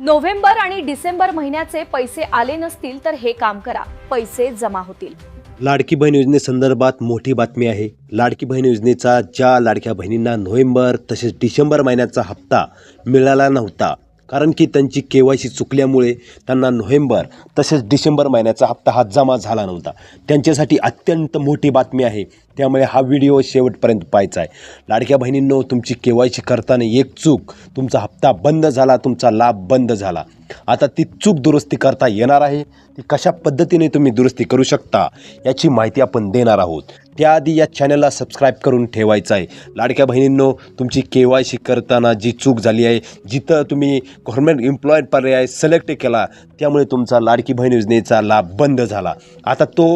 November आणि डिसेंबर महिन्याचे पैसे आले नसतील तर हे काम करा. पैसे जमा होतील. लाडकी बहीण योजनेसंदर्भात मोठी बातमी आहे. लाडकी बहीण योजनेचा ज्या लाडक्या बहिणींना नोव्हेंबर तसेच डिसेंबर महिन्याचा हप्ता मिळाला नव्हता कारण की त्यांची के वाय सी चुकल्यामुळे त्यांना नोव्हेंबर तसेच डिसेंबर महिन्याचा हप्ता हा जमा झाला नव्हता. त्यांच्यासाठी अत्यंत मोठी बातमी आहे. त्यामुळे हा व्हिडिओ शेवटपर्यंत पाहायचा आहे. लाडक्या बहिणींनो तुमची के वाय सी करताना एक चूक तुमचा हप्ता बंद झाला तुमचा लाभ बंद झाला. आता ती चूक दुरुस्ती करता येणार आहे. ती कशा पद्धतीने तुम्ही दुरुस्ती करू शकता याची माहिती आपण देणार आहोत. त्याआधी या चॅनलला सबस्क्राईब करून ठेवायचं आहे. लाडक्या बहिणींनो तुमची के वाय सी करताना जी चूक झाली आहे जिथं तुम्ही गव्हर्मेंट एम्प्लॉईड पर्याय सिलेक्ट केला त्यामुळे तुमचा लाडकी बहीण योजनेचा लाभ बंद झाला. आता तो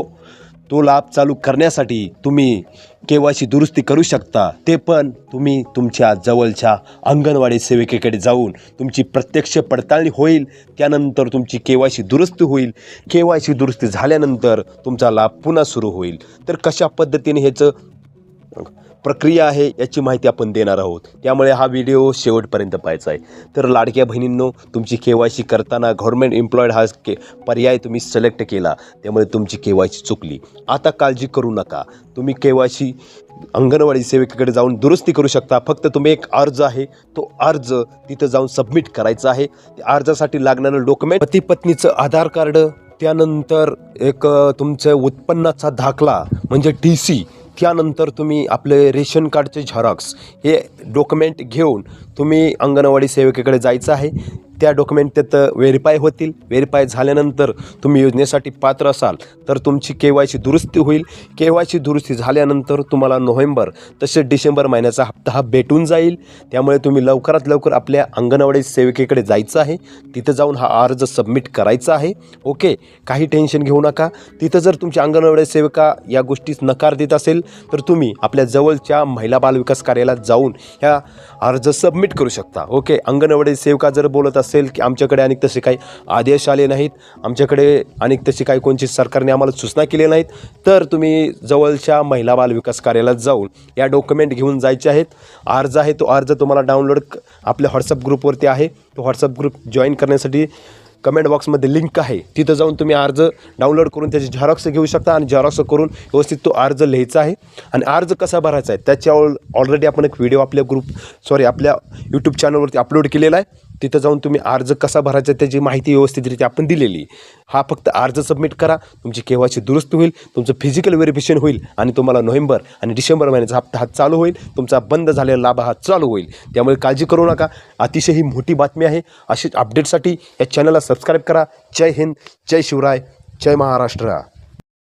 तो लाभ चालू करण्यासाठी तुम्ही के वाय सी दुरुस्ती करू शकता. ते पण तुम्ही तुमच्या जवळच्या अंगणवाडी सेविकेकडे जाऊन तुमची प्रत्यक्ष पडताळणी होईल त्यानंतर तुमची के वाय सी दुरुस्ती होईल. के वाय सी दुरुस्ती झाल्यानंतर तुमचा लाभ पुन्हा सुरू होईल. तर कशा पद्धतीने ह्याचं प्रक्रिया आहे याची माहिती आपण देणार आहोत. त्यामुळे हा व्हिडिओ शेवटपर्यंत पाहायचा आहे. तर लाडक्या बहिणींनो तुमची के वाय सी करताना गव्हर्मेंट एम्प्लॉईड हा के पर्याय तुम्ही सिलेक्ट केला. त्यामुळे तुमची के वाय सी चुकली. आता काळजी करू नका. तुम्ही के वाय सी अंगणवाडी सेविकेकडे जाऊन दुरुस्ती करू शकता. फक्त तुम्ही एक अर्ज आहे तो अर्ज तिथं जाऊन सबमिट करायचा आहे. त्या अर्जासाठी लागणारं डॉक्युमेंट पती पत्नीचं आधार कार्ड त्यानंतर एक तुमचं उत्पन्नाचा दाखला म्हणजे टी सी त्यानंतर तुम्ही आपले रेशन कार्डचे झेरॉक्स हे डॉक्युमेंट घेऊन तुम्ही अंगणवाडी सेविकेकडे जायचं आहे. त्या डॉक्युमेंट त्यात व्हेरीफाय होतील. व्हेरीफाय झाल्यानंतर तुम्ही योजनेसाठी पात्र असाल तर तुमची के वाय सी दुरुस्ती होईल. के वाय सी दुरुस्ती झाल्यानंतर तुम्हाला नोव्हेंबर तसेच डिसेंबर महिन्याचा हप्ता हा भेटून जाईल. त्यामुळे तुम्ही लवकरात लवकर आपल्या अंगणवाडी सेविकेकडे जायचं आहे. तिथं जाऊन हा अर्ज सबमिट करायचा आहे. ओके काही टेन्शन घेऊ नका. तिथं जर तुमची अंगणवाडी सेविका या गोष्टीस नकार देत असेल तर तुम्ही आपल्या जवळच्या महिला बालविकास कार्यालयात जाऊन ह्या अर्ज सबमिट करू शकता. ओके अंगणवाडी सेविका जर बोलत असेल असेल की आमच्याकडे अनेक तसे काही आदेश आले नाहीत आमच्याकडे अनेक तशी काही कोणची सरकारने आम्हाला सूचना केली नाहीत तर तुम्ही जवळच्या महिला बाल विकास कार्यालयात जाऊन या डॉक्युमेंट घेऊन जायचे आहेत. अर्ज आहे तो अर्ज तुम्हाला डाउनलोड आपल्या व्हॉट्सअप ग्रुपवरती आहे. तो व्हॉट्सअप ग्रुप जॉईन करण्यासाठी कमेंट बॉक्समध्ये लिंक आहे. तिथं जाऊन तुम्ही अर्ज डाउनलोड करून त्याचे झेरॉक्स घेऊ शकता आणि झेरॉक्स करून व्यवस्थित तो अर्ज लिहायचा आहे. आणि अर्ज कसा भरायचा आहे त्याच्यावर ऑलरेडी आपण एक व्हिडिओ आपल्या ग्रुप सॉरी आपल्या यूट्यूब चॅनलवरती अपलोड केलेला आहे. तिथं जाऊन तुम्ही अर्ज कसा भरायचा त्याची माहिती व्यवस्थितरित्या आपण दिलेली. हा फक्त अर्ज सबमिट करा. तुमची केव्हाची दुरुस्त होईल तुमचं फिजिकल व्हेरिफिकेशन होईल आणि तुम्हाला नोव्हेंबर आणि डिसेंबर महिन्याचा हप्ता हा चालू होईल. तुमचा बंद झालेला लाभ हा चालू होईल. त्यामुळे काळजी करू नका. अतिशय ही मोठी बातमी आहे. अशीच अपडेटसाठी या चॅनलला सबस्क्राईब करा. जय हिंद जय शिवराय जय महाराष्ट्र.